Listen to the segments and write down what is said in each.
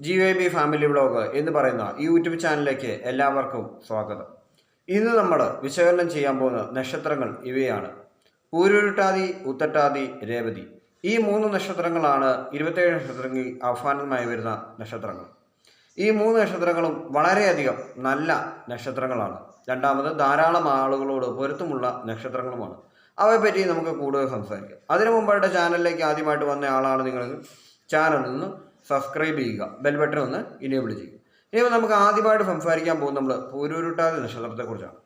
G Y B family vlog എന്ന് പറയുന്ന YouTube ചാനലിലേക്ക് എല്ലാവർക്കും സ്വാഗതം. ഇന്ന് നമ്മൾ വിശകലനം ചെയ്യാൻ പോകുന്ന നക്ഷത്രങ്ങൾ ഇവയാണ്. പൂരുരുട്ടാതി ഉത്തട്ടാതി രേവതി. ഈ മൂന്ന് നക്ഷത്രങ്ങളാണ് ഇരുപത്തേഴ് നക്ഷത്രങ്ങളിൽ അവസാനമായി വരുന്ന നക്ഷത്രങ്ങൾ. ഈ മൂന്ന് നക്ഷത്രങ്ങളും വളരെയധികം നല്ല നക്ഷത്രങ്ങളാണ്. രണ്ടാമത് ധാരാളം ആളുകളോട് പൊരുത്തമുള്ള നക്ഷത്രങ്ങളുമാണ്. അവയെപ്പറ്റി നമുക്ക് കൂടുതൽ സംസാരിക്കാം. അതിനു മുമ്പായിട്ട് ചാനലിലേക്ക് ആദ്യമായിട്ട് വന്ന ആളാണ് നിങ്ങൾ. ചാനലിൽ നിന്ന് സബ്സ്ക്രൈബ് ചെയ്യുക. ബെൽ ബട്ടൺ ഒന്ന് ഇനേബിൾ ചെയ്യുക. ഇനി നമുക്ക് ആദ്യമായിട്ട് സംസാരിക്കാൻ പോകുന്നത് നമ്മൾ പൂരൂരുട്ടാതി നക്ഷത്രത്തെക്കുറിച്ചാണ്.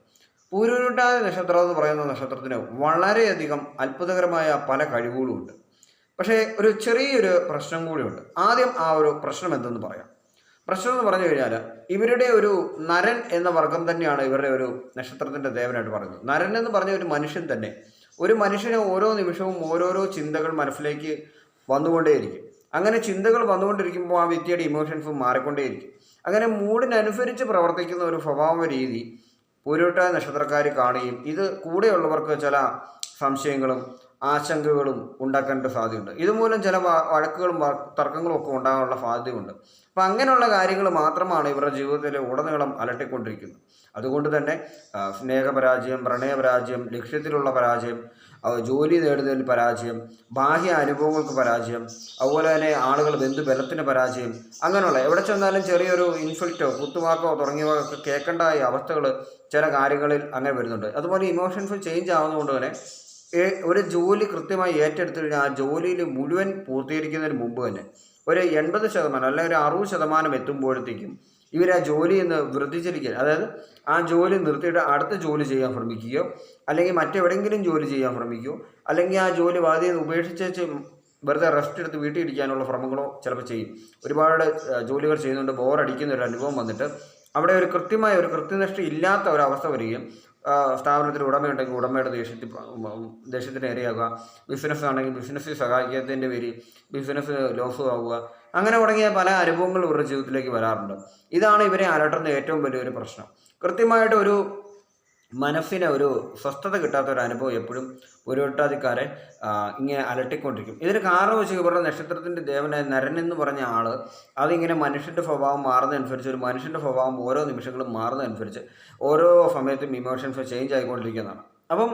പൂരൂരുട്ടാതി നക്ഷത്രം എന്ന് പറയുന്ന നക്ഷത്രത്തിന് വളരെയധികം അത്ഭുതകരമായ പല കഴിവുകളുമുണ്ട് പക്ഷേ ഒരു ചെറിയൊരു പ്രശ്നം കൂടിയുണ്ട്. ആദ്യം ആ ഒരു പ്രശ്നം എന്തെന്ന് പറയാം. പ്രശ്നം എന്ന് പറഞ്ഞു കഴിഞ്ഞാൽ ഇവരുടെ ഒരു നരൻ എന്ന വർഗം തന്നെയാണ് ഇവരുടെ ഒരു നക്ഷത്രത്തിന്റെ ദേവനായിട്ട് പറയുന്നത്. നരൻ എന്ന് പറഞ്ഞ ഒരു മനുഷ്യൻ തന്നെ ഒരു മനുഷ്യന് ഓരോ നിമിഷവും ഓരോരോ ചിന്തകൾ മനസ്സിലേക്ക് വന്നുകൊണ്ടേയിരിക്കും. അങ്ങനെ ചിന്തകൾ വന്നുകൊണ്ടിരിക്കുമ്പോൾ ആ വ്യക്തിയുടെ ഇമോഷൻസ് മാറിക്കൊണ്ടേയിരിക്കും. അങ്ങനെ മൂഡിനനുസരിച്ച് പ്രവർത്തിക്കുന്ന ഒരു സ്വഭാവ രീതി പൂരോട്ട നക്ഷത്രക്കാർ കാണുകയും ഇത് കൂടെയുള്ളവർക്ക് ചില സംശയങ്ങളും ആശങ്കകളും ഉണ്ടാക്കാനായിട്ട് സാധ്യതയുണ്ട്. ഇതുമൂലം ചില വഴക്കുകളും തർക്കങ്ങളും ഒക്കെ ഉണ്ടാകാനുള്ള സാധ്യതയുണ്ട്. അപ്പം അങ്ങനെയുള്ള കാര്യങ്ങൾ മാത്രമാണ് ഇവരുടെ ജീവിതത്തിലെ ഉടനീളം അലട്ടിക്കൊണ്ടിരിക്കുന്നത്. അതുകൊണ്ട് തന്നെ സ്നേഹപരാജയം പ്രണയപരാജയം ലക്ഷ്യത്തിലുള്ള പരാജയം ജോലി നേടുന്നതിൽ പരാജയം ബാഹ്യ അനുഭവങ്ങൾക്ക് പരാജയം അതുപോലെ തന്നെ ആളുകൾ ബന്ധുബലത്തിന് പരാജയം അങ്ങനെയുള്ള എവിടെ ചെന്നാലും ചെറിയൊരു ഇൻഫൾട്ടോ കുത്തുവാക്കോ തുടങ്ങിയവ ഒക്കെ ഈ അവസ്ഥകൾ ചില കാര്യങ്ങളിൽ അങ്ങനെ വരുന്നുണ്ട്. അതുപോലെ ഇമോഷൻസ് ചേഞ്ച് ആവുന്നതുകൊണ്ട് തന്നെ ഒരു ജോലി കൃത്യമായി ഏറ്റെടുത്തു കഴിഞ്ഞാൽ ആ ജോലിയിൽ മുഴുവൻ പൂർത്തീകരിക്കുന്നതിന് മുമ്പ് തന്നെ ഒരു എൺപത് ശതമാനം അല്ലെങ്കിൽ ഒരു അറുപത് ശതമാനം എത്തുമ്പോഴത്തേക്കും ഇവർ ആ ജോലി എന്ന് വൃദ്ധിച്ചിരിക്കുക അതായത് ആ ജോലി നിർത്തിയിട്ട് അടുത്ത ജോലി ചെയ്യാൻ ശ്രമിക്കുകയോ അല്ലെങ്കിൽ മറ്റെവിടെയെങ്കിലും ജോലി ചെയ്യാൻ ശ്രമിക്കുകയോ അല്ലെങ്കിൽ ആ ജോലി ബാധ്യത ഉപേക്ഷിച്ച് വെറുതെ റെസ്റ്റ് എടുത്ത് വീട്ടിൽ ഇരിക്കാനുള്ള ശ്രമങ്ങളോ ചിലപ്പോൾ ചെയ്യും. ഒരുപാട് ജോലികൾ ചെയ്യുന്നുണ്ട് ബോറടിക്കുന്ന ഒരു അനുഭവം വന്നിട്ട് അവിടെ ഒരു കൃത്യമായ ഒരു കൃത്യനിഷ്ഠ ഇല്ലാത്ത ഒരു അവസ്ഥ വരികയും സ്ഥാപനത്തിൽ ഉടമയുണ്ടെങ്കിൽ ഉടമയുടെ ദേഷ്യത്തിൽ ദേഷ്യത്തിന് ഇരയാകുക. ബിസിനസ് ആണെങ്കിൽ ബിസിനസ് സഹായിക്കാത്തതിന്റെ പേര് ബിസിനസ് ലോസും ആവുക. അങ്ങനെ തുടങ്ങിയ പല അനുഭവങ്ങളും ഇവരുടെ ജീവിതത്തിലേക്ക് വരാറുണ്ട്. ഇതാണ് ഇവരെ അലട്ടുന്ന ഏറ്റവും വലിയൊരു പ്രശ്നം. കൃത്യമായിട്ട് ഒരു മനസ്സിന് ഒരു സ്വസ്ഥത കിട്ടാത്ത ഒരു അനുഭവം എപ്പോഴും ഒരു പുരോട്ടാതിക്കാരെ ഇങ്ങനെ അലട്ടിക്കൊണ്ടിരിക്കും. ഇതിന് കാരണം വെച്ച് ഇവരുടെ നക്ഷത്രത്തിന്റെ ദേവനായ നരൻ എന്ന് പറഞ്ഞ ആൾ അതിങ്ങനെ മനുഷ്യന്റെ സ്വഭാവം മാറുന്നതനുസരിച്ച് ഒരു മനുഷ്യന്റെ സ്വഭാവം ഓരോ നിമിഷങ്ങളും മാറുന്നതനുസരിച്ച് ഓരോ സമയത്തും ഇമോഷൻസ് ചേഞ്ച് ആയിക്കൊണ്ടിരിക്കുന്നതാണ്. അപ്പം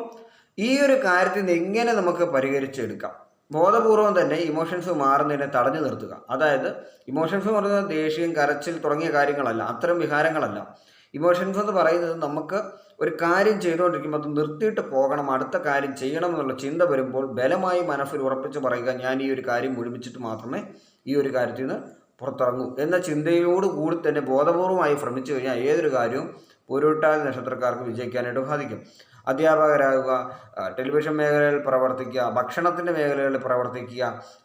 ഈ ഒരു കാര്യത്തിൽ നിന്ന് എങ്ങനെ നമുക്ക് പരിഹരിച്ചെടുക്കാം? ബോധപൂർവം തന്നെ ഇമോഷൻസ് മാറുന്നതിനെ തടഞ്ഞു നിർത്തുക. അതായത് ഇമോഷൻസ് എന്ന് പറയുന്നത് ദേഷ്യം കരച്ചിൽ തുടങ്ങിയ കാര്യങ്ങളല്ല അത്തരം വികാരങ്ങളല്ല. ഇമോഷൻസ് എന്ന് പറയുന്നത് നമുക്ക് ഒരു കാര്യം ചെയ്തുകൊണ്ടിരിക്കുമ്പോൾ അത് നിർത്തിയിട്ട് പോകണം അടുത്ത കാര്യം ചെയ്യണം എന്നുള്ള ചിന്ത വരുമ്പോൾ ബലമായി മനസ്സിൽ ഉറപ്പിച്ച് പറയുക ഞാൻ ഈ ഒരു കാര്യം മുഴുമിച്ചിട്ട് മാത്രമേ ഈ ഒരു കാര്യത്തിൽ നിന്ന് പുറത്തിറങ്ങൂ. എന്ന ചിന്തയോട് കൂടി തന്നെ ബോധപൂർവമായി ശ്രമിച്ചു കഴിഞ്ഞാൽ ഏതൊരു കാര്യവും പൊരുട്ടാതി നക്ഷത്രക്കാർക്ക് വിജയിക്കാനായിട്ട് സാധിക്കും. അധ്യാപകരാകുക ടെലിവിഷൻ മേഖലയിൽ പ്രവർത്തിക്കുക ഭക്ഷണത്തിന്റെ മേഖലകളിൽ പ്രവർത്തിക്കുക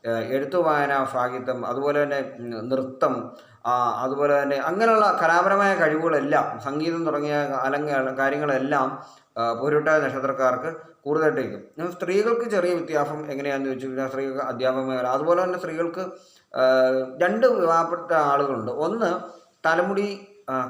ആ, എഴുത്തു വായന സാഹിത്യം അതുപോലെ തന്നെ നൃത്തം അതുപോലെ തന്നെ അങ്ങനെയുള്ള കലാപരമായ കഴിവുകളെല്ലാം സംഗീതം തുടങ്ങിയ അലങ്ക കാര്യങ്ങളെല്ലാം പൊരുട്ട നക്ഷത്രക്കാർക്ക് കൂടുതലായിട്ടിരിക്കും. സ്ത്രീകൾക്ക് ചെറിയ വ്യത്യാസം എങ്ങനെയാണെന്ന് ചോദിച്ചു കഴിഞ്ഞാൽ സ്ത്രീകൾക്ക് അധ്യാപക മേഖല അതുപോലെ തന്നെ സ്ത്രീകൾക്ക് രണ്ട് വിവാഹപ്പെട്ട ആളുകളുണ്ട്. ഒന്ന് തലമുടി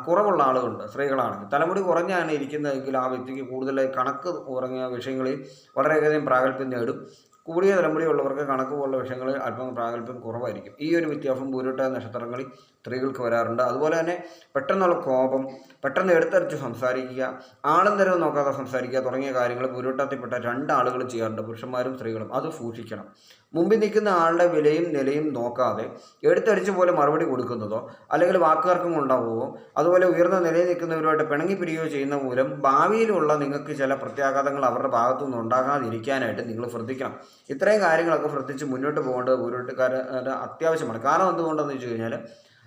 കുറവുള്ള ആളുകളുണ്ട് സ്ത്രീകളാണെങ്കിൽ തലമുടി കുറഞ്ഞാണ് ഇരിക്കുന്നതെങ്കിൽ ആ വ്യക്തിക്ക് കൂടുതൽ കണക്ക് കുറഞ്ഞ വിഷയങ്ങളിൽ വളരെയധികം പ്രാഗൽഭ്യം നേടും. കൂടിയ തലമുടി ഉള്ളവർക്ക് കണക്ക് പോലുള്ള വിഷയങ്ങളിൽ അല്പം പ്രാഗൽഭ്യം കുറവായിരിക്കും. ഈ ഒരു വ്യത്യാസം പൂരിട്ട നക്ഷത്രങ്ങളിൽ സ്ത്രീകൾക്ക് വരാറുണ്ട്. അതുപോലെ തന്നെ പെട്ടെന്നുള്ള കോപം പെട്ടെന്ന് എടുത്തടിച്ച് സംസാരിക്കുക ആളും തരവും നോക്കാതെ സംസാരിക്കുക തുടങ്ങിയ കാര്യങ്ങൾ പൂരിട്ടത്തിൽപ്പെട്ട രണ്ടാളുകൾ ചെയ്യാറുണ്ട്. പുരുഷന്മാരും സ്ത്രീകളും. അത് സൂക്ഷിക്കണം. മുമ്പിൽ നിൽക്കുന്ന ആളുടെ വിലയും നിലയും നോക്കാതെ എടുത്തടിച്ച് പോലെ മറുപടി കൊടുക്കുന്നതോ അല്ലെങ്കിൽ വാക്കുകാർക്കും ഉണ്ടാവുകയോ അതുപോലെ ഉയർന്ന നിലയിൽ നിൽക്കുന്നവരുമായിട്ട് പിണങ്ങി പിരിയുകയോ ചെയ്യുന്ന മൂലം ഭാവിയിലുള്ള നിങ്ങൾക്ക് ചില പ്രത്യാഘാതങ്ങൾ അവരുടെ ഭാഗത്തു നിന്ന് ഉണ്ടാകാതിരിക്കാനായിട്ട് നിങ്ങൾ ശ്രദ്ധിക്കണം. ഇത്രയും കാര്യങ്ങളൊക്കെ ശ്രദ്ധിച്ച് മുന്നോട്ട് പോകേണ്ടത് പൂരോട്ടുകാരുടെ അത്യാവശ്യമാണ്. കാരണം എന്തുകൊണ്ടെന്ന് വെച്ച് കഴിഞ്ഞാൽ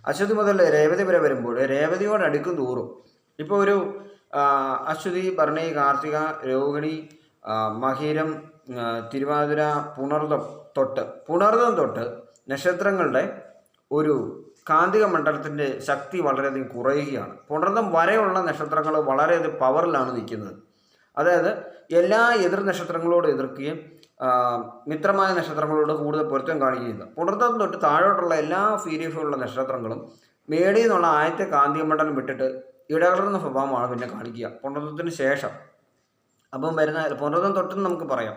അശ്വതി മുതൽ രേവതി വരെ വരുമ്പോൾ രേവതിയോട് അടുക്കും തോറും. ഇപ്പോൾ ഒരു അശ്വതി ഭരണി കാർത്തിക രോഹിണി മഹീരം തിരുവാതിര പുണർദം തൊട്ട് പുണർദം തൊട്ട് നക്ഷത്രങ്ങളുടെ ഒരു കാന്തിക മണ്ഡലത്തിന്റെ ശക്തി വളരെയധികം കുറയുകയാണ്. പുണർദം വരെയുള്ള നക്ഷത്രങ്ങൾ വളരെയധികം പവറിലാണ് നിൽക്കുന്നത്. അതായത് എല്ലാ എതിർ നക്ഷത്രങ്ങളോട് എതിർക്കുകയും മിത്രമായ നക്ഷത്രങ്ങളോട് കൂടുതൽ പൊരുത്തം കാണിക്കുകയും പുണർന്നം തൊട്ട് താഴോട്ടുള്ള എല്ലാ സീരീസുള്ള നക്ഷത്രങ്ങളും മേടി എന്നുള്ള ആദ്യത്തെ കാന്തിക മണ്ഡലം വിട്ടിട്ട് ഇടകലർന്ന സ്വഭാവമാണ് പിന്നെ കാണിക്കുക. പുണർദത്തിന് ശേഷം. അപ്പം വരുന്ന പുണർന്നം തൊട്ടെന്ന് നമുക്ക് പറയാം.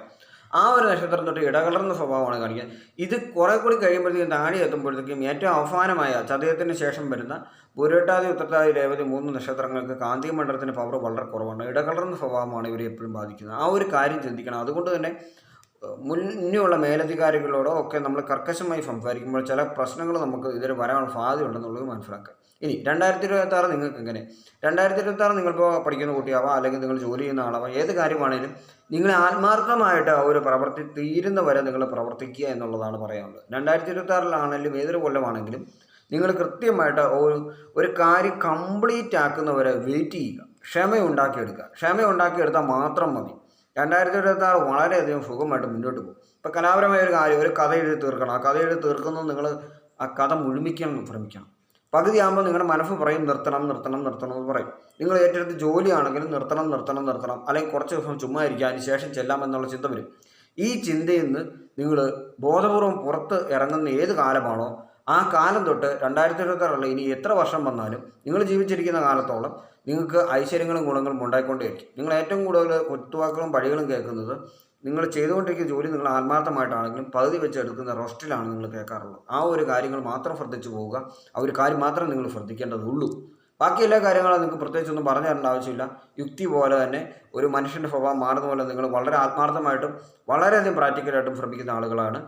ആ ഒരു നക്ഷത്രം തൊട്ട് ഇടകലർന്ന സ്വഭാവമാണ് കാണിക്കുന്നത്. ഇത് കുറെ കൂടി കഴിയുമ്പോഴത്തേക്കും താഴെ എത്തുമ്പോഴത്തേക്കും ഏറ്റവും അവസാനമായ ചതയത്തിന് ശേഷം വരുന്ന പുരട്ടാതി ഉത്തരത്താതി രേവതി മൂന്ന് നക്ഷത്രങ്ങൾക്ക് കാന്തിക മണ്ഡലത്തിന്റെ പവർ വളരെ കുറവാണ്. ഇടകലർന്ന സ്വഭാവമാണ് ഇവരെ എപ്പോഴും ബാധിക്കുന്നത്. ആ ഒരു കാര്യം ചിന്തിക്കണം. അതുകൊണ്ട് തന്നെ മുന്നിലുള്ള മേലധികാരികളോടോ ഒക്കെ നമ്മൾ കർക്കശമായി സംസാരിക്കുമ്പോൾ ചില പ്രശ്നങ്ങൾ നമുക്ക് ഇതിൽ വരാനുള്ള സാധ്യതയുണ്ടെന്നുള്ളത് മനസ്സിലാക്കുക. ഇനി രണ്ടായിരത്തി ഇരുപത്തി ആറ് നിങ്ങൾക്ക് എങ്ങനെ? രണ്ടായിരത്തി ഇരുപത്തി ആറ് നിങ്ങളിപ്പോൾ പഠിക്കുന്ന കുട്ടിയാവാം അല്ലെങ്കിൽ നിങ്ങൾ ജോലി ചെയ്യുന്ന ആളാവാം ഏത് കാര്യമാണെങ്കിലും നിങ്ങൾ ആത്മാർത്ഥമായിട്ട് ആ ഒരു പ്രവൃത്തി തീരുന്ന വരെ നിങ്ങൾ പ്രവർത്തിക്കുക എന്നുള്ളതാണ് പറയാനുള്ളത്. രണ്ടായിരത്തി ഇരുപത്തി ആറിലാണെങ്കിലും ഏതൊരു കൊല്ലമാണെങ്കിലും നിങ്ങൾ കൃത്യമായിട്ട് ഒരു ഒരു കാര്യം കംപ്ലീറ്റ് ആക്കുന്നവരെ വെയിറ്റ് ചെയ്യുക. ക്ഷമ ഉണ്ടാക്കിയെടുക്കുക ക്ഷമ ഉണ്ടാക്കിയെടുത്താൽ മാത്രം മതി. രണ്ടായിരത്തി ഇരുപത്തി ആറ് വളരെയധികം സുഖമായിട്ട് മുന്നോട്ട് പോകും. ഇപ്പോൾ കലാപരമായ ഒരു കാര്യം ഒരു കഥ എഴുതി തീർക്കണം. ആ കഥ എഴുതി തീർക്കുന്നത് നിങ്ങൾ ആ കഥ മുഴുമിക്കാൻ ശ്രമിക്കണം. പകുതിയാകുമ്പോൾ നിങ്ങളുടെ മനസ്സ് പറയും നിർത്തണം നിർത്തണം നിർത്തണം എന്ന് പറയും. നിങ്ങൾ ഏറ്റെടുത്ത് ജോലിയാണെങ്കിലും നിർത്തണം നിർത്തണം നിർത്തണം. അല്ലെങ്കിൽ കുറച്ച് ദിവസം ചുമ്മാ ഇരിക്കുക അതിന് ശേഷം ചെല്ലാം എന്നുള്ള ചിന്ത വരും. ഈ ചിന്തയിൽ നിന്ന് നിങ്ങൾ ബോധപൂർവം പുറത്ത് ഇറങ്ങുന്ന ഏത് കാലമാണോ ആ കാലം തൊട്ട് രണ്ടായിരത്തി ഇരുപത്താറിൽ ഇനി എത്ര വർഷം വന്നാലും നിങ്ങൾ ജീവിച്ചിരിക്കുന്ന കാലത്തോളം നിങ്ങൾക്ക് ഐശ്വര്യങ്ങളും ഗുണങ്ങളും ഉണ്ടായിക്കൊണ്ടേയിരിക്കും. നിങ്ങൾ ഏറ്റവും കൂടുതൽ കുത്തുവാക്കുകളും പഴികളും കേൾക്കുന്നത് നിങ്ങൾ ചെയ്തുകൊണ്ടിരിക്കുന്ന ജോലി നിങ്ങൾ ആത്മാർത്ഥമായിട്ടാണെങ്കിലും പകുതി വെച്ച് എടുക്കുന്ന റോസ്റ്റിലാണ് നിങ്ങൾ കേൾക്കാറുള്ളത്. ആ ഒരു കാര്യങ്ങൾ മാത്രം ശ്രദ്ധിച്ചു പോവുക. ആ ഒരു കാര്യം മാത്രം നിങ്ങൾ ശ്രദ്ധിക്കേണ്ടതുള്ളൂ. ബാക്കി എല്ലാ കാര്യങ്ങളും നിങ്ങൾക്ക് പ്രത്യേകിച്ചൊന്നും പറഞ്ഞു തരേണ്ട ആവശ്യമില്ല. യുക്തി പോലെ തന്നെ ഒരു മനുഷ്യന്റെ സ്വഭാവം മാറുന്ന പോലെ നിങ്ങൾ വളരെ ആത്മാർത്ഥമായിട്ടും വളരെയധികം പ്രാക്ടിക്കലായിട്ടും ശ്രമിക്കുന്ന ആളുകളാണ്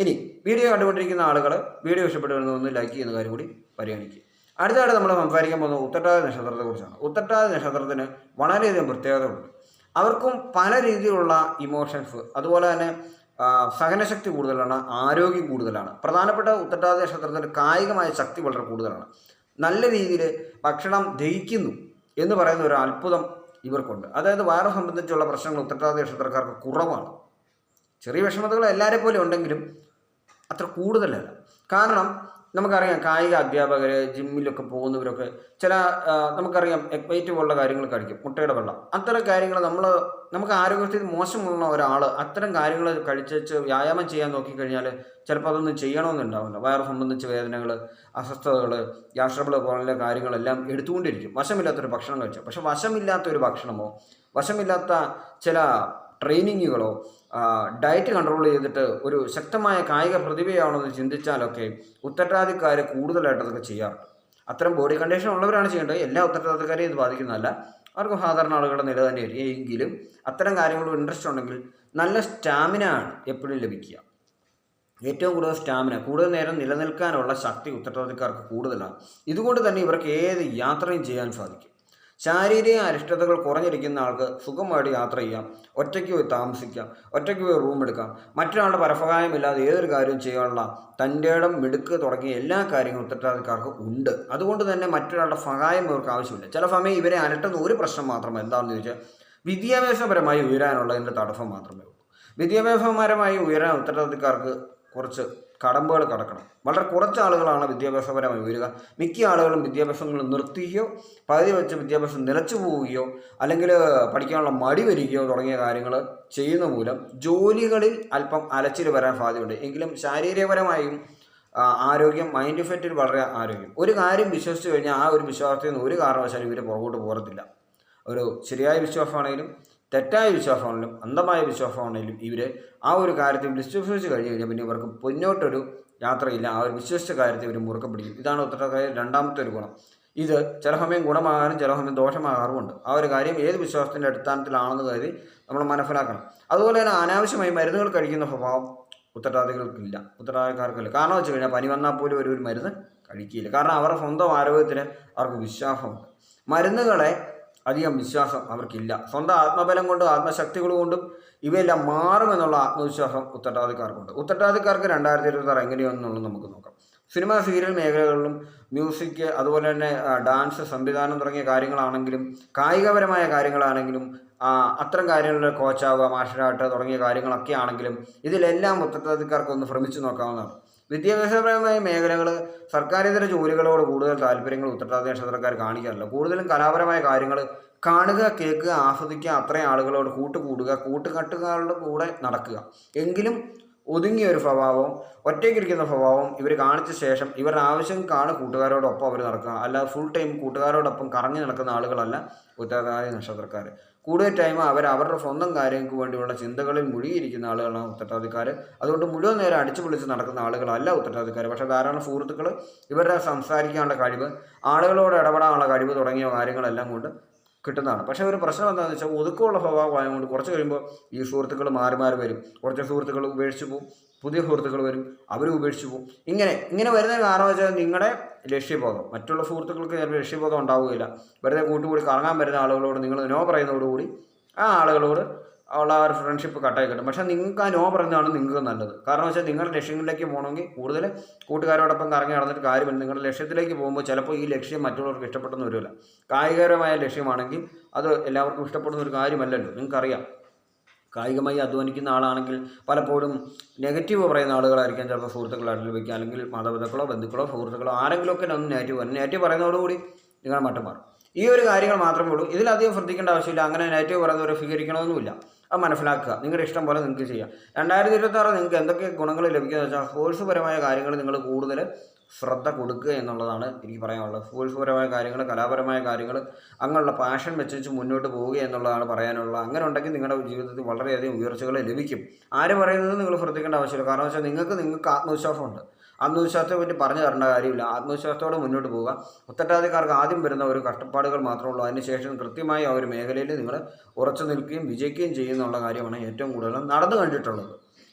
ഇനി വീഡിയോ കണ്ടുകൊണ്ടിരിക്കുന്ന ആളുകൾ വീഡിയോ ഇഷ്ടപ്പെട്ടു ഒന്ന് ലൈക്ക് ചെയ്യുന്ന കാര്യം കൂടി പരിഗണിക്കുക. അടുത്തതായിട്ട് നമ്മൾ സംസാരിക്കാൻ പോകുന്നത് ഉത്തട്ടാതി നക്ഷത്രത്തെക്കുറിച്ചാണ് ഉത്തട്ടാതി നക്ഷത്രത്തിന് വളരെയധികം പ്രത്യേകതകളുണ്ട്. അവർക്കും പല രീതിയിലുള്ള ഇമോഷൻസ് അതുപോലെ തന്നെ സഹനശക്തി കൂടുതലാണ് ആരോഗ്യം കൂടുതലാണ്. പ്രധാനപ്പെട്ട ഉത്തട്ടാതി നക്ഷത്രത്തിന് കായികമായ ശക്തി വളരെ കൂടുതലാണ്. നല്ല രീതിയിൽ ഭക്ഷണം ദഹിക്കുന്നു എന്ന് പറയുന്ന ഒരു അത്ഭുതം ഇവർക്കുണ്ട്. അതായത് വയറ് സംബന്ധിച്ചുള്ള പ്രശ്നങ്ങൾ ഉത്തട്ടാതി നക്ഷത്രക്കാർക്ക് കുറവാണ്. ചെറിയ വിഷമതകൾ എല്ലാവരെ പോലെ ഉണ്ടെങ്കിലും അത്ര കൂടുതലല്ല. കാരണം നമുക്കറിയാം കായിക അധ്യാപകർ ജിമ്മിലൊക്കെ പോകുന്നവരൊക്കെ ചില നമുക്കറിയാം വെയിറ്റ് പോലുള്ള കാര്യങ്ങൾ കഴിക്കും മുട്ടയുടെ വെള്ളം. അത്തരം കാര്യങ്ങൾ നമ്മൾ നമുക്ക് ആരോഗ്യത്തിൽ മോശമുള്ള ഒരാൾ അത്തരം കാര്യങ്ങൾ കഴിച്ച് വ്യായാമം ചെയ്യാൻ നോക്കിക്കഴിഞ്ഞാൽ ചിലപ്പോൾ അതൊന്നും ചെയ്യണമെന്നുണ്ടാവില്ല. വയറ് സംബന്ധിച്ച് വേദനകൾ അസ്വസ്ഥതകൾ ഗ്യാസ്ട്രബിൾ പോലുള്ള കാര്യങ്ങളെല്ലാം എടുത്തുകൊണ്ടിരിക്കും. വശമില്ലാത്തൊരു ഭക്ഷണം കഴിച്ചു. പക്ഷെ വശമില്ലാത്തൊരു ഭക്ഷണമോ വശമില്ലാത്ത ചില ട്രെയിനിങ്ങുകളോ ഡയറ്റ് കൺട്രോൾ ചെയ്തിട്ട് ഒരു ശക്തമായ കായിക പ്രതിഭയാണെന്ന് ചിന്തിച്ചാലൊക്കെ ഉത്തരവാദിക്കാർ കൂടുതലായിട്ട് അതൊക്കെ ചെയ്യാറുണ്ട്. അത്തരം ബോഡി കണ്ടീഷൻ ഉള്ളവരാണ് ചെയ്യേണ്ടത്. എല്ലാ ഉത്തരവാദിക്കാരെയും ഇത് ബാധിക്കുന്നതല്ല. അവർക്ക് സാധാരണ ആളുകളുടെ നില തന്നെയായിരിക്കും എങ്കിലും അത്തരം കാര്യങ്ങളും ഇൻട്രസ്റ്റ് ഉണ്ടെങ്കിൽ നല്ല സ്റ്റാമിന ആണ് എപ്പോഴും ലഭിക്കുക. ഏറ്റവും കൂടുതൽ സ്റ്റാമിന കൂടുതൽ നേരം നിലനിൽക്കാനുള്ള ശക്തി ഉത്തരവാദിക്കാർക്ക് കൂടുതലാണ്. ഇതുകൊണ്ട് തന്നെ ഇവർക്ക് ഏത് യാത്രയും ചെയ്യാൻ സാധിക്കും. ശാരീരിക അരിഷ്ടതകൾ കുറഞ്ഞിരിക്കുന്ന ആൾക്ക് സുഖമായിട്ട് യാത്ര ചെയ്യാം. ഒറ്റയ്ക്ക് പോയി താമസിക്കാം. ഒറ്റയ്ക്ക് പോയി റൂം എടുക്കാം. മറ്റൊരാളുടെ പരസഹായമില്ലാതെ ഏതൊരു കാര്യവും ചെയ്യാനുള്ള തന്റെ മിടുക്ക് തുടങ്ങിയ എല്ലാ കാര്യങ്ങളും ഉത്തരവാദിക്കാർക്ക് ഉണ്ട്. അതുകൊണ്ട് തന്നെ മറ്റൊരാളുടെ സഹായം ഇവർക്ക് ആവശ്യമില്ല. ചില സമയം ഇവരെ അലട്ടുന്ന ഒരു പ്രശ്നം മാത്രം എന്താണെന്ന് ചോദിച്ചാൽ വിദ്യാഭ്യാസപരമായി ഉയരാനുള്ളതിന്റെ തടസ്സം മാത്രമേ ഉള്ളൂ. വിദ്യാഭ്യാസപരമായി ഉയരാൻ ഉത്തരവാദിക്കാർക്ക് കുറച്ച് കടമ്പകൾ കടക്കണം. വളരെ കുറച്ച് ആളുകളാണ് വിദ്യാഭ്യാസപരമായി ഉയരുക. മിക്ക ആളുകളും വിദ്യാഭ്യാസങ്ങൾ നിർത്തുകയോ പകുതി വെച്ച് വിദ്യാഭ്യാസം നിലച്ചു പോവുകയോ അല്ലെങ്കിൽ പഠിക്കാനുള്ള മടി വരികയോ തുടങ്ങിയ കാര്യങ്ങൾ ചെയ്യുന്ന മൂലം ജോലികളിൽ അല്പം അലച്ചിൽ വരാൻ സാധ്യതയുണ്ട്. എങ്കിലും ശാരീരികപരമായും ആരോഗ്യം മൈൻഡ് ഇഫക്റ്റിൽ വളരെ ആരോഗ്യം. ഒരു കാര്യം വിശ്വസിച്ച് കഴിഞ്ഞാൽ ആ ഒരു വിശ്വാസത്തിൽ നിന്ന് ഒരു കാരണവശാലും ഇവർ പുറകോട്ട് പോകത്തില്ല. ഒരു ശരിയായ വിശ്വാസമാണെങ്കിലും തെറ്റായ വിശ്വാസമാണെങ്കിലും അന്ധമായ വിശ്വാസമാണെങ്കിലും ഇവർ ആ ഒരു കാര്യത്തിൽ വിശ്വസിച്ച് കഴിഞ്ഞ് കഴിഞ്ഞാൽ പിന്നെ ഇവർക്ക് മുന്നോട്ടൊരു യാത്രയില്ല. ആ ഒരു വിശ്വസിച്ച കാര്യത്തെ ഇവർ മുറുക്കം പിടിക്കും. ഇതാണ് ഉത്തരക്കായ രണ്ടാമത്തെ ഒരു ഗുണം. ഇത് ചില സമയം ഗുണമാകാനും ചില സമയം ദോഷമാകാറുമുണ്ട്. ആ ഒരു കാര്യം ഏത് വിശ്വാസത്തിന്റെ അടിസ്ഥാനത്തിലാണെന്ന് കരുതി നമ്മൾ മനസ്സിലാക്കണം. അതുപോലെ തന്നെ അനാവശ്യമായി മരുന്നുകൾ കഴിക്കുന്ന സ്വഭാവം ഉത്തരവാദികൾക്കില്ല. ഉത്തരവാദിക്കാർക്കില്ല കാരണം വെച്ച് കഴിഞ്ഞാൽ പനി വന്നാൽ പോലും ഒരു ഒരു മരുന്ന് കഴിക്കില്ല. കാരണം അവരുടെ സ്വന്തം ആരോഗ്യത്തിന് അവർക്ക് വിശ്വാസമുണ്ട്. മരുന്നുകളെ അധികം വിശ്വാസം അവർക്കില്ല. സ്വന്തം ആത്മബലം കൊണ്ടും ആത്മശക്തികൾ കൊണ്ടും ഇവയെല്ലാം മാറുമെന്നുള്ള ആത്മവിശ്വാസം ഉത്തരവാദിക്കാർക്കുണ്ട് ഉത്തരവാദിക്കാർക്ക് രണ്ടായിരത്തി ഇരുപത്തി ആറ് എങ്ങനെയാണെന്നുള്ളത് നമുക്ക് നോക്കാം. സിനിമ സീരിയൽ മേഖലകളിലും മ്യൂസിക് അതുപോലെ തന്നെ ഡാൻസ് സംവിധാനം തുടങ്ങിയ കാര്യങ്ങളാണെങ്കിലും കായികപരമായ കാര്യങ്ങളാണെങ്കിലും അത്തരം കാര്യങ്ങളിൽ കോച്ചാവുക മാർഷൽ ആർട്ട് തുടങ്ങിയ കാര്യങ്ങളൊക്കെ ആണെങ്കിലും ഇതിലെല്ലാം ഉത്തരവാദിക്കാർക്ക് ഒന്ന് ശ്രമിച്ചു നോക്കാവുന്നതാണ്. വിദ്യാഭ്യാസപരമായ മേഖലകൾ സർക്കാരിതര ജോലികളോട് കൂടുതൽ താല്പര്യങ്ങൾ ഉത്തരവാദി നക്ഷത്രക്കാർ കാണിക്കാറില്ല. കൂടുതലും കലാപരമായ കാര്യങ്ങൾ കാണുക കേൾക്കുക ആസ്വദിക്കുക അത്രയും ആളുകളോട് കൂട്ടുകൂടുക കൂട്ടുകെട്ടുകാരുടെ കൂടെ നടക്കുക. എങ്കിലും ഒതുങ്ങിയ ഒരു സ്വഭാവം ഒറ്റയ്ക്കിരിക്കുന്ന സ്വഭാവം ഇവർ കാണിച്ച ശേഷം ഇവരുടെ ആവശ്യങ്ങൾക്കാണ് കൂട്ടുകാരോടൊപ്പം അവർ നടക്കുക. അല്ലാതെ ഫുൾ ടൈം കൂട്ടുകാരോടൊപ്പം കറങ്ങി നടക്കുന്ന ആളുകളല്ല ഉത്തരവാദി നക്ഷത്രക്കാർ കൂടുതൽ ടൈം അവർ അവരുടെ സ്വന്തം കാര്യങ്ങൾക്ക് വേണ്ടിയുള്ള ചിന്തകളിൽ മുഴുകിയിരിക്കുന്ന ആളുകളാണ് ഉത്തരവാദിക്കാർ അതുകൊണ്ട് മുഴുവൻ നേരം അടിച്ചു പൊളിച്ച് നടക്കുന്ന ആളുകളല്ല ഉത്തരവാദിക്കാർ പക്ഷേ ധാരാളം സുഹൃത്തുക്കൾ ഇവരുടെ സംസാരിക്കാനുള്ള കഴിവ് ആളുകളോട് ഇടപെടാനുള്ള കഴിവ് തുടങ്ങിയ കാര്യങ്ങളെല്ലാം കൊണ്ട് കിട്ടുന്നതാണ്. പക്ഷേ ഒരു പ്രശ്നം എന്താണെന്ന് വെച്ചാൽ ഒതുക്കമുള്ള സ്വഭാവമായതുകൊണ്ട് കുറച്ച് കഴിയുമ്പോൾ ഈ സുഹൃത്തുക്കൾ മാറി മാറി വരും. കുറച്ച് സുഹൃത്തുക്കൾ ഉപേക്ഷിച്ച് പോകും പുതിയ സുഹൃത്തുക്കൾ വരും അവരും ഉപേക്ഷിച്ചു പോകും. ഇങ്ങനെ ഇങ്ങനെ വരുന്ന കാരണം വെച്ചാൽ നിങ്ങളുടെ ലക്ഷ്യബോധം മറ്റുള്ള സുഹൃത്തുക്കൾക്ക് ചിലപ്പോൾ ലക്ഷ്യബോധം ഉണ്ടാവുകയില്ല. വെറുതെ കൂട്ടുകൂടി കറങ്ങാൻ വരുന്ന ആളുകളോട് നിങ്ങൾ നോ പറയുന്നതോടുകൂടി ആ ആളുകളോട് ഉള്ള ആ ഒരു ഫ്രണ്ട്ഷിപ്പ് കട്ടായി കിട്ടും. പക്ഷേ നിങ്ങൾക്ക് ആ നോ പറയുന്നതാണ് നിങ്ങൾക്ക് നല്ലത്. കാരണം വെച്ചാൽ നിങ്ങളുടെ ലക്ഷ്യങ്ങളിലേക്ക് പോകണമെങ്കിൽ കൂടുതൽ കൂട്ടുകാരോടൊപ്പം കറങ്ങി നടന്നിട്ട് കാര്യമില്ല. നിങ്ങളുടെ ലക്ഷ്യത്തിലേക്ക് പോകുമ്പോൾ ചിലപ്പോൾ ഈ ലക്ഷ്യം മറ്റുള്ളവർക്ക് ഇഷ്ടപ്പെട്ടെന്ന് വരില്ല. കായികപരമായ ലക്ഷ്യമാണെങ്കിൽ അത് എല്ലാവർക്കും ഇഷ്ടപ്പെടുന്ന ഒരു കാര്യമല്ലല്ലോ. നിങ്ങൾക്കറിയാം. കായികമായി അധ്വാനിക്കുന്ന ആളാണെങ്കിൽ പലപ്പോഴും നെഗറ്റീവ് പറയുന്ന ആളുകളായിരിക്കാം. ചിലപ്പോൾ സുഹൃത്തുക്കളെ അനുഭവിക്കുക അല്ലെങ്കിൽ മാതാപിതാക്കളോ ബന്ധുക്കളോ സുഹൃത്തുക്കളോ ആരെങ്കിലുമൊക്കെ ഒന്ന് നെഗറ്റീവ് പറയും നെഗറ്റീവ് പറയുന്നതോടുകൂടി നിങ്ങളുടെ മട്ടം മാറും. ഈ ഒരു കാര്യങ്ങൾ മാത്രമേ ഉള്ളൂ. ഇതിലധികം ശ്രദ്ധിക്കേണ്ട ആവശ്യമില്ല. അങ്ങനെ നെഗറ്റീവ് പറയുന്നവരെ സ്വീകരിക്കണമെന്നുമില്ല. അത് മനസ്സിലാക്കുക. നിങ്ങളുടെ ഇഷ്ടം പോലെ നിങ്ങൾക്ക് ചെയ്യാം. രണ്ടായിരത്തി ഇരുപത്തി നിങ്ങൾക്ക് എന്തൊക്കെ ഗുണങ്ങൾ ലഭിക്കുന്നത് വെച്ചാൽ സ്പോർട്സ് പരമായ കാര്യങ്ങൾ നിങ്ങൾ കൂടുതൽ ശ്രദ്ധ കൊടുക്കുക എന്നുള്ളതാണ് എനിക്ക് പറയാനുള്ളത്. സ്പോർട്സ് പരമായ കാര്യങ്ങൾ കലാപരമായ കാര്യങ്ങൾ അങ്ങനെയുള്ള പാഷൻ വെച്ച് മുന്നോട്ട് പോവുക എന്നുള്ളതാണ് പറയാനുള്ളത്. അങ്ങനെ ഉണ്ടെങ്കിൽ നിങ്ങളുടെ ജീവിതത്തിൽ വളരെയധികം ഉയർച്ചകൾ ലഭിക്കും. ആര് പറയുന്നത് നിങ്ങൾ ശ്രദ്ധിക്കേണ്ട ആവശ്യമില്ല. കാരണം വെച്ചാൽ നിങ്ങൾക്ക് നിങ്ങൾക്ക് ആത്മവിശ്വാസമുണ്ട്. ആത്മവിശ്വാസത്തെ പറ്റി പറഞ്ഞു തരേണ്ട കാര്യമില്ല. ആത്മവിശ്വാസത്തോടെ മുന്നോട്ട് പോവുക. ഉത്തരവാദിക്കാർക്ക് ആദ്യം വരുന്ന ഒരു കഷ്ടപ്പാടുകൾ മാത്രമേ ഉള്ളൂ അതിനുശേഷം കൃത്യമായി ആ ഒരു മേഖലയിൽ നിങ്ങൾ ഉറച്ചു നിൽക്കുകയും വിജയിക്കുകയും ചെയ്യുന്നുള്ള കാര്യമാണ് ഏറ്റവും കൂടുതൽ നടന്നു കണ്ടിട്ടുള്ളത്.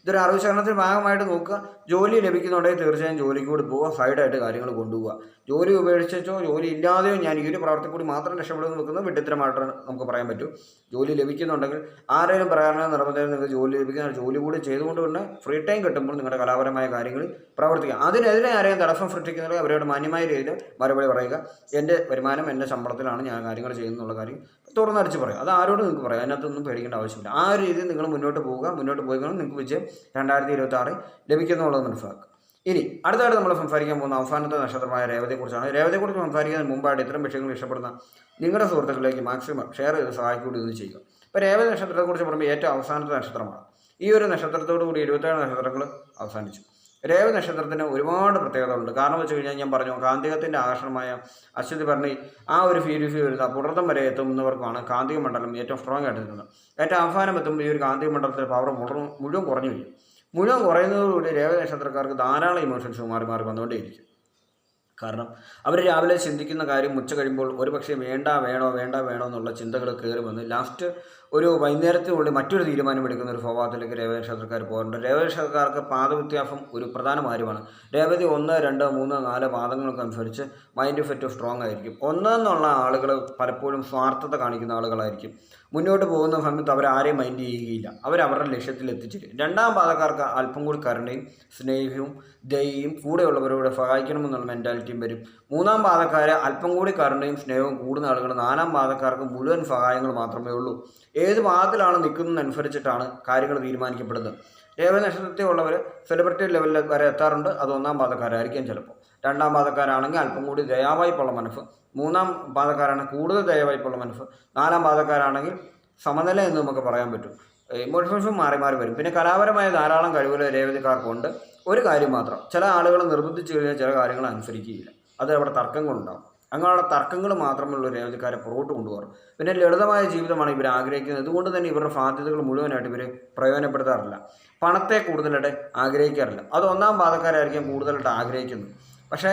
ഇതൊരു അറിവ് ശകലത്തിന് ഭാഗമായിട്ട് നോക്കുക. ജോലി ലഭിക്കുന്നുണ്ടെങ്കിൽ തീർച്ചയായും ജോലിക്ക് കൂടി പോവുക സൈഡായിട്ട് കാര്യങ്ങൾ കൊണ്ടുപോവുക. ജോലി ഉപേക്ഷിച്ചോ ജോലി ഇല്ലാതെയോ ഞാൻ ഈ ഒരു പ്രവർത്തി കൂടി മാത്രം രക്ഷപ്പെടുന്നു നിൽക്കുന്നത് വിഡിത്തരമായിട്ട് നമുക്ക് പറയാൻ പറ്റും. ജോലി ലഭിക്കുന്നുണ്ടെങ്കിൽ ആരെങ്കിലും പ്രേരണ നിർബന്ധം നിങ്ങൾക്ക് ജോലി ലഭിക്കുന്ന ജോലി കൂടി ചെയ്തുകൊണ്ട് തന്നെ ഫ്രീ ടൈം കിട്ടുമ്പോൾ നിങ്ങളുടെ കലാപരമായ കാര്യങ്ങൾ പ്രവർത്തിക്കുക. അതിനെതിരെ ആരെയും തടസ്സം സൃഷ്ടിക്കുന്നുണ്ടെങ്കിൽ അവരോട് മാന്യമായ രീതിയിൽ മറുപടി പറയുക. എന്റെ വരുമാനം എന്റെ ശമ്പളത്തിലാണ് ഞാൻ കാര്യങ്ങൾ ചെയ്യുന്നുള്ള കാര്യം തുറന്നടിച്ച് പറയാം. അത് ആരോടും നിങ്ങൾക്ക് പറയാം. അതിനകത്തൊന്നും പേടിക്കേണ്ട ആവശ്യമില്ല. ആ ഒരു രീതിയിൽ നിങ്ങൾ മുന്നോട്ട് പോവുക. മുന്നോട്ട് പോയി നിങ്ങൾക്ക് വിജയം രണ്ടായിരത്തി ഇരുപത്തി ആറ് ലഭിക്കുന്നുള്ളത് മനസ്സിലാക്കുക ഇനി അടുത്തായിട്ട് നമ്മൾ സംസാരിക്കാൻ പോകുന്ന അവസാനത്തെ നക്ഷത്രമായ രേവതയെക്കുറിച്ചാണ്. രേവതയെക്കുറിച്ച് സംസാരിക്കുന്നതിന് മുമ്പായിട്ട് ഇത്തരം വിഷയങ്ങൾ ഇഷ്ടപ്പെടുന്ന നിങ്ങളുടെ സുഹൃത്തുക്കളിലേക്ക് മാക്സിമം ഷെയർ ചെയ്ത് സഹായിക്കൂടി ഇത് ചെയ്യുക. ഇപ്പോൾ രേവത നക്ഷത്രത്തെക്കുറിച്ച് പറയുമ്പോൾ ഏറ്റവും അവസാനത്തെ നക്ഷത്രമാണ്. ഈ ഒരു നക്ഷത്രത്തോടു കൂടി ഇരുപത്തേഴ് നക്ഷത്രങ്ങൾ അവസാനിച്ചു. രേവ നക്ഷത്രത്തിന് ഒരുപാട് പ്രത്യേകതകളുണ്ട്. കാരണം വെച്ച് കഴിഞ്ഞാൽ ഞാൻ പറഞ്ഞു കാന്തികത്തിന്റെ ആകർഷണമായ അശ്വതി ഭരണി ആ ഒരു ഫീൽ വരുന്ന പുറത്തം വരെ എത്തുന്നവർക്കാണ് കാന്തിക മണ്ഡലം ഏറ്റവും സ്ട്രോങ് ആയിട്ട് നിൽക്കുന്നത്. ഏറ്റവും അവസാനം എത്തുമ്പോൾ ഈ ഒരു കാന്തിക മണ്ഡലത്തിന്റെ പവർ മുഴുവൻ മുഴുവൻ കുറഞ്ഞു വരും. മുഴുവൻ കുറയുന്നതോടുകൂടി രേവ നക്ഷത്രക്കാർക്ക് ധാരാളം ഇമോഷൻസ് മാറി മാറി വന്നുകൊണ്ടേയിരിക്കും. കാരണം അവർ രാവിലെ ചിന്തിക്കുന്ന കാര്യം ഉച്ച കഴിയുമ്പോൾ ഒരുപക്ഷെ വേണ്ട വേണോ വേണ്ട വേണോ എന്നുള്ള ചിന്തകൾ കയറി വന്ന് ലാസ്റ്റ് ഒരു വൈകുന്നേരത്തിനുള്ളിൽ മറ്റൊരു തീരുമാനം എടുക്കുന്ന ഒരു സ്വഭാവത്തിലേക്ക് രേവതി നക്ഷത്രക്കാർ പോകാറുണ്ട്. രേവതി നക്ഷത്രക്കാർക്ക് പാദവ്യത്യാസം ഒരു പ്രധാന കാര്യമാണ് രേവതി ഒന്ന് രണ്ട് മൂന്ന് നാല് പാദങ്ങൾക്ക് അനുസരിച്ച് മൈൻഡ് ഫെറ്റ് സ്ട്രോങ് ആയിരിക്കും. ഒന്ന് എന്നുള്ള ആളുകൾ പലപ്പോഴും സ്വാർത്ഥത കാണിക്കുന്ന ആളുകളായിരിക്കും. മുന്നോട്ട് പോകുന്ന സമയത്ത് അവർ ആരെയും മൈൻഡ് ചെയ്യുകയില്ല. അവർ അവരുടെ ലക്ഷ്യത്തിൽ എത്തിച്ചേരും. രണ്ടാം പാദക്കാർക്ക് അല്പം കൂടി കരുണയും സ്നേഹവും ദയയും കൂടെയുള്ളവരോട് സഹായിക്കണമെന്നുള്ള മെന്റാലിറ്റിയും വരും. മൂന്നാം പാദക്കാരെ അല്പം കൂടി കരുണയും സ്നേഹവും കൂടുന്ന ആളുകൾ നാലാം പാദക്കാർക്ക് മുഴുവൻ സഹായങ്ങൾ മാത്രമേ ഉള്ളൂ. ഏത് പാദത്തിലാണ് നിൽക്കുന്നതനുസരിച്ചിട്ടാണ് കാര്യങ്ങൾ തീരുമാനിക്കപ്പെടുന്നത്. രേവനക്ഷത്രത്തിൽ ഉള്ളവർ സെലിബ്രിറ്റി ലെവലിൽ വരെ എത്താറുണ്ട്. അത് ഒന്നാം പാദക്കാരായിരിക്കും ചിലപ്പോൾ രണ്ടാം പാദക്കാരാണെങ്കിൽ അല്പം കൂടി ദയാവായ്പുള്ള മനസ്സ്. മൂന്നാം പാതക്കാരാണ് കൂടുതൽ ദയവായ്പുള്ള മനസ്സ്. നാലാം പാദക്കാരാണെങ്കിൽ സമനില എന്ന് നമുക്ക് പറയാൻ പറ്റും. ഇമോഷൻസും മാറി മാറി വരും. പിന്നെ കലാപരമായ ധാരാളം കഴിവുകൾ രേവതിക്കാർക്കുണ്ട്. ഒരു കാര്യം മാത്രം. ചില ആളുകൾ നിർബന്ധിച്ചു കഴിഞ്ഞാൽ ചില കാര്യങ്ങൾ അനുസരിക്കുകയില്ല. അത് അവിടെ തർക്കങ്ങളുണ്ടാകും അങ്ങനെയുള്ള തർക്കങ്ങൾ മാത്രമുള്ള രേവതിക്കാരെ പുറകോട്ട് കൊണ്ടുപോകാറ്. പിന്നെ ലളിതമായ ജീവിതമാണ് ഇവർ ആഗ്രഹിക്കുന്നത്. അതുകൊണ്ട് തന്നെ ഇവരുടെ സാധ്യതകൾ മുഴുവനായിട്ട് ഇവർ പ്രയോജനപ്പെടുത്താറില്ല. പണത്തെ കൂടുതലായിട്ട് ആഗ്രഹിക്കാറില്ല. അത് ഒന്നാം പാതക്കാരായിരിക്കും കൂടുതലായിട്ട് ആഗ്രഹിക്കുന്നത്. പക്ഷേ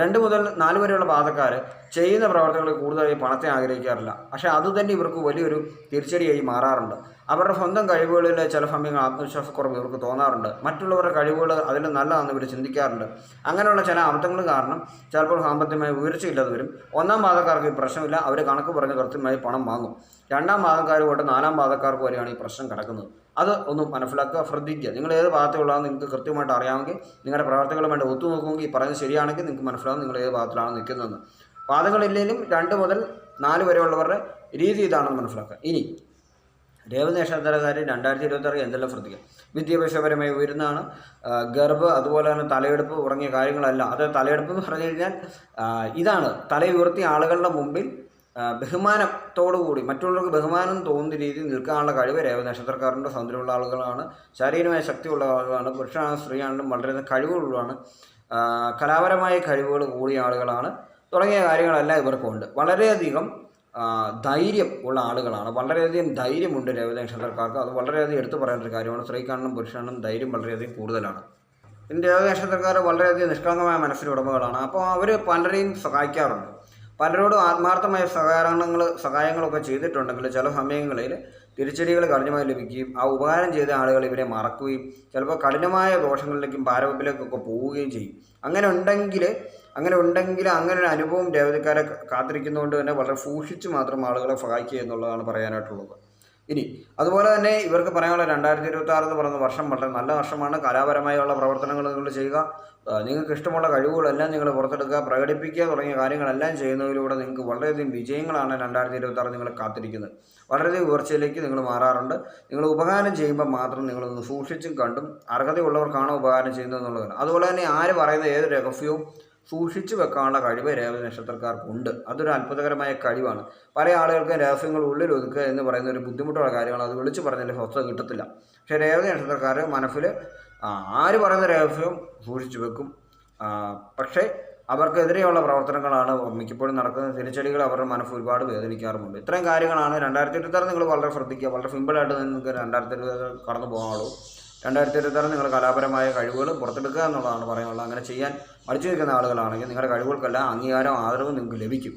രണ്ട് മുതൽ നാല് വരെയുള്ള പാതക്കാർ ചെയ്യുന്ന പ്രവർത്തനങ്ങൾ കൂടുതലായി പണത്തെ ആഗ്രഹിക്കാറില്ല. പക്ഷേ അത് തന്നെ ഇവർക്ക് വലിയൊരു തിരിച്ചടിയായി മാറാറുണ്ട്. അവരുടെ സ്വന്തം കഴിവുകളിൽ ചില സമയങ്ങൾ ആത്മവിശ്വാസക്കുറവ് ഇവർക്ക് തോന്നാറുണ്ട്. മറ്റുള്ളവരുടെ കഴിവുകൾ അതിൽ നല്ലതാണെന്ന് ഇവർ ചിന്തിക്കാറുണ്ട്. അങ്ങനെയുള്ള ചില അബദ്ധങ്ങൾ കാരണം ചിലപ്പോൾ സാമ്പത്തികമായി ഉയർച്ചയില്ലാതെ വരും. ഒന്നാം പാതക്കാർക്ക് ഈ പ്രശ്നമില്ല. അവർ കണക്ക് പറഞ്ഞ് കൃത്യമായി പണം വാങ്ങും. രണ്ടാം പാതക്കാർ തൊട്ട് നാലാം പാതക്കാർക്ക് വരെയാണ് ഈ പ്രശ്നം കിടക്കുന്നത്. അത് ഒന്ന് മനസ്സിലാക്കുക ശ്രദ്ധിക്കുക. നിങ്ങൾ ഏത് ഭാഗത്തുള്ളതാണെന്ന് നിങ്ങൾക്ക് കൃത്യമായിട്ട് അറിയാമെങ്കിൽ നിങ്ങളുടെ പ്രവർത്തികളും വേണ്ടി ഒത്തുനോക്കുമെങ്കിൽ ഈ പറയുന്നത് ശരിയാണെങ്കിൽ നിങ്ങൾക്ക് മനസ്സിലാവും നിങ്ങൾ ഏത് ഭാഗത്തിലാണ് നിൽക്കുന്നതെന്ന്. പാതങ്ങളില്ലെങ്കിലും രണ്ട് മുതൽ നാല് വരെയുള്ളവരുടെ രീതി ഇതാണെന്ന് മനസ്സിലാക്കുക. ഇനി രേവതി നക്ഷത്രക്കാർ രണ്ടായിരത്തി ഇരുപത്തി എന്തെല്ലാം ശ്രദ്ധിക്കുക വിദ്യാഭ്യാസപരമായി ഉയരുന്നതാണ്. ഗർഭ അതുപോലെ തന്നെ തലയെടുപ്പ് തുടങ്ങിയ കാര്യങ്ങളല്ല. അത് തലയെടുപ്പ് എന്ന് പറഞ്ഞു കഴിഞ്ഞാൽ ഇതാണ്. തലയുയർത്തിയ ആളുകളുടെ മുമ്പിൽ ബഹുമാനത്തോടു കൂടി മറ്റുള്ളവർക്ക് ബഹുമാനം തോന്നുന്ന രീതിയിൽ നിൽക്കാനുള്ള കഴിവ് രേവ നക്ഷത്രക്കാരുടെ സൗന്ദര്യമുള്ള ആളുകളാണ്. ശാരീരികമായ ശക്തിയുള്ള ആളുകളാണ്. പുരുഷനാണ് സ്ത്രീയാണെങ്കിലും വളരെ കഴിവുള്ളതാണ് കലാപരമായ കഴിവുകൾ കൂടിയ ആളുകളാണ്. തുടങ്ങിയ കാര്യങ്ങളെല്ലാം ഇവർക്കുണ്ട്. വളരെയധികം ധൈര്യം ഉള്ള ആളുകളാണ്. വളരെയധികം ധൈര്യമുണ്ട് രേവതി നക്ഷത്രക്കാർക്ക് അത് വളരെയധികം എടുത്തു പറയേണ്ട ഒരു കാര്യമാണ്. സ്ത്രീക്കാണെന്നും പുരുഷനും ധൈര്യം വളരെയധികം കൂടുതലാണ്. പിന്നെ രേവതി നക്ഷത്രക്കാർ വളരെയധികം നിഷ്കളങ്കമായ മനസ്സിന് ഉടമകളാണ്. അപ്പോൾ അവർ പലരെയും സഹായിക്കാറുണ്ട്. പലരോടും ആത്മാർത്ഥമായ സഹകരണങ്ങൾ സഹായങ്ങളൊക്കെ ചെയ്തിട്ടുണ്ടെങ്കിൽ ചില സമയങ്ങളിൽ തിരിച്ചടികൾ കഠിനമായി ലഭിക്കുകയും ആ ഉപകാരം ചെയ്ത ആളുകൾ ഇവരെ മറക്കുകയും ചിലപ്പോൾ കഠിനമായ ദോഷങ്ങളിലേക്കും പാരവപ്പിലേക്കൊക്കെ പോവുകയും ചെയ്യും. അങ്ങനെ ഉണ്ടെങ്കിൽ അങ്ങനെ ഉണ്ടെങ്കിൽ അങ്ങനെ ഒരു അനുഭവം രേവതിക്കാരെ കാത്തിരിക്കുന്നതുകൊണ്ട് തന്നെ വളരെ സൂക്ഷിച്ച് മാത്രം ആളുകളെ സഹായിക്കുക എന്നുള്ളതാണ് പറയാനായിട്ടുള്ളത്. ഇനി അതുപോലെ തന്നെ ഇവർക്ക് പറയാനുള്ള രണ്ടായിരത്തി ഇരുപത്തി ആറ് എന്ന് പറയുന്ന വർഷം വളരെ നല്ല വർഷമാണ്. കലാപരമായുള്ള പ്രവർത്തനങ്ങൾ നിങ്ങൾ ചെയ്യുക. നിങ്ങൾക്ക് ഇഷ്ടമുള്ള കഴിവുകളെല്ലാം നിങ്ങൾ പുറത്തെടുക്കുക. പ്രകടിപ്പിക്കുക തുടങ്ങിയ കാര്യങ്ങളെല്ലാം ചെയ്യുന്നതിലൂടെ നിങ്ങൾക്ക് വളരെയധികം വിജയങ്ങളാണ് രണ്ടായിരത്തി ഇരുപത്തി ആറ് നിങ്ങളെ കാത്തിരിക്കുന്നത്. വളരെയധികം ഉയർച്ചയിലേക്ക് നിങ്ങൾ മാറാറുണ്ട്. നിങ്ങൾ ഉപകാരം ചെയ്യുമ്പോൾ മാത്രം നിങ്ങളൊന്ന് സൂക്ഷിച്ചും കണ്ടും അർഹതയുള്ളവർക്കാണ് ഉപകാരം ചെയ്യുന്നത് എന്നുള്ളതാണ് അതുപോലെ തന്നെ ആര് പറയുന്ന ഏത് രഹസ്യവും സൂക്ഷിച്ചു വെക്കാനുള്ള കഴിവ് രേവതി നക്ഷത്രക്കാർക്കുണ്ട്. അതൊരു അത്ഭുതകരമായ കഴിവാണ്. പല ആളുകൾക്കും രഹസ്യങ്ങൾ ഉള്ളിൽ ഒതുക്കുക എന്ന് പറയുന്ന ഒരു ബുദ്ധിമുട്ടുള്ള കാര്യമാണ് അത് വിളിച്ചു പറഞ്ഞാൽ സ്വസ്ഥത കിട്ടത്തില്ല. പക്ഷേ രേവതി നക്ഷത്രക്കാർ മനസ്സിൽ ആര് പറയുന്ന രഹസ്യവും സൂക്ഷിച്ചു വെക്കും. പക്ഷേ അവർക്കെതിരെയുള്ള പ്രവർത്തനങ്ങളാണ് മിക്കപ്പോഴും നടക്കുന്ന തിരിച്ചടികൾ അവരുടെ മനസ്സ് ഒരുപാട് വേദനിക്കാറുമുണ്ട്. ഇത്രയും കാര്യങ്ങളാണ് രണ്ടായിരത്തി ഇരുപത്താറ് നിങ്ങൾ വളരെ ശ്രദ്ധിക്കുക. വളരെ സിമ്പിളായിട്ട് നിങ്ങൾക്ക് രണ്ടായിരത്തി ഇരുപത് കടന്നു പോകാനുള്ളൂ. രണ്ടായിരത്തി ഇരുപത്താറ് നിങ്ങൾ കലാപരമായ കഴിവുകൾ പുറത്തെടുക്കുക എന്നുള്ളതാണ് പറയാനുള്ളത്. അങ്ങനെ ചെയ്യാൻ മടിച്ചു നിൽക്കുന്ന ആളുകളാണെങ്കിൽ നിങ്ങളുടെ കഴിവുകൾക്കെല്ലാം അംഗീകാരവും ആദരവും നിങ്ങൾക്ക് ലഭിക്കും.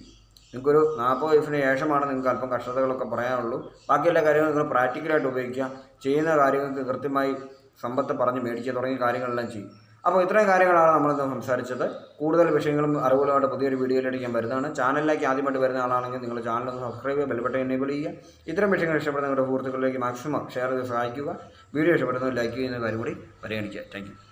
നിങ്ങൾക്കൊരു നാൽപ്പത് വയസ്സിന് ശേഷമാണ് നിങ്ങൾക്ക് അല്പം കഷ്ടതകളൊക്കെ പറയാനുള്ളൂ. ബാക്കിയെല്ലാ കാര്യങ്ങളും നിങ്ങൾ പ്രാക്ടിക്കലായിട്ട് ഉപയോഗിക്കുക. ചെയ്യുന്ന കാര്യങ്ങൾക്ക് കൃത്യമായി സമ്പത്ത് പറഞ്ഞ് മേടിക്കുക. തുടങ്ങിയ കാര്യങ്ങളെല്ലാം ചെയ്യും. അപ്പോൾ ഇത്രയും കാര്യങ്ങളാണ് നമ്മളിന്ന് സംസാരിച്ചത്. കൂടുതൽ വിഷയങ്ങളും അറിവുകളുമായിട്ട് പുതിയൊരു വീഡിയോയിലേക്ക് ഞാൻ വരുന്നതാണ്. ചാനലിലേക്ക് ആദ്യമായിട്ട് വരുന്ന ആളാണെങ്കിൽ നിങ്ങൾ ചാനൽ ഒന്ന് സബ്സ്ക്രൈബ് ചെയ്യുക ബെൽബട്ടൺ എനേബിൾ ചെയ്യുക. ഇത്തരം വിഷയങ്ങൾ ഇഷ്ടപ്പെടുന്ന നിങ്ങളുടെ സുഹൃത്തുക്കളിലേക്ക് മാക്സിമം ഷെയർ ചെയ്ത് സഹായിക്കുക. വീഡിയോ ഇഷ്ടപ്പെടുന്നത് ലൈക്ക് ചെയ്യുന്ന കാര്യം കൂടി പരിഗണിക്കുക. താങ്ക്